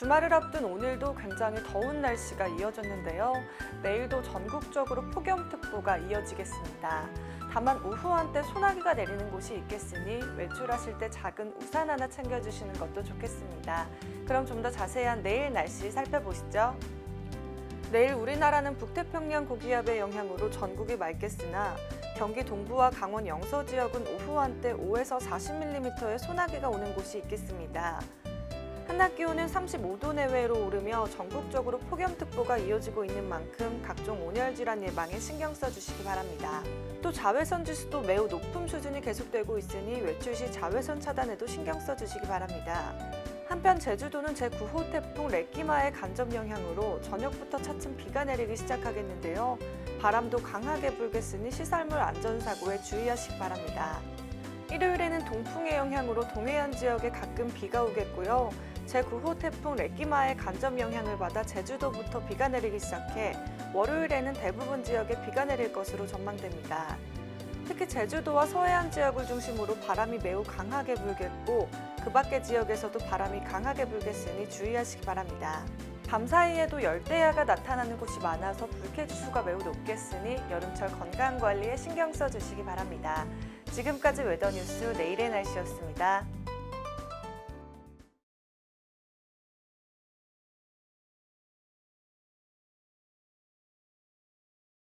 주말을 앞둔 오늘도 굉장히 더운 날씨가 이어졌는데요. 내일도 전국적으로 폭염특보가 이어지겠습니다. 다만 오후 한때 소나기가 내리는 곳이 있겠으니 외출하실 때 작은 우산 하나 챙겨주시는 것도 좋겠습니다. 그럼 좀 더 자세한 내일 날씨 살펴보시죠. 내일 우리나라는 북태평양 고기압의 영향으로 전국이 맑겠으나 경기 동부와 강원 영서 지역은 오후 한때 5에서 40mm의 소나기가 오는 곳이 있겠습니다. 한낮 기온은 35도 내외로 오르며 전국적으로 폭염특보가 이어지고 있는 만큼 각종 온열 질환 예방에 신경 써주시기 바랍니다. 또 자외선 지수도 매우 높은 수준이 계속되고 있으니 외출 시 자외선 차단에도 신경 써주시기 바랍니다. 한편 제주도는 제9호 태풍 레끼마의 간접 영향으로 저녁부터 차츰 비가 내리기 시작하겠는데요. 바람도 강하게 불겠으니 시설물 안전사고에 주의하시기 바랍니다. 동풍의 영향으로 동해안 지역에 가끔 비가 오겠고요. 제9호 태풍 레끼마의 간접 영향을 받아 제주도부터 비가 내리기 시작해 월요일에는 대부분 지역에 비가 내릴 것으로 전망됩니다. 특히 제주도와 서해안 지역을 중심으로 바람이 매우 강하게 불겠고 그 밖의 지역에서도 바람이 강하게 불겠으니 주의하시기 바랍니다. 밤 사이에도 열대야가 나타나는 곳이 많아서 불쾌지수가 매우 높겠으니 여름철 건강 관리에 신경 써주시기 바랍니다. 지금까지 웨더뉴스 내일의 날씨였습니다.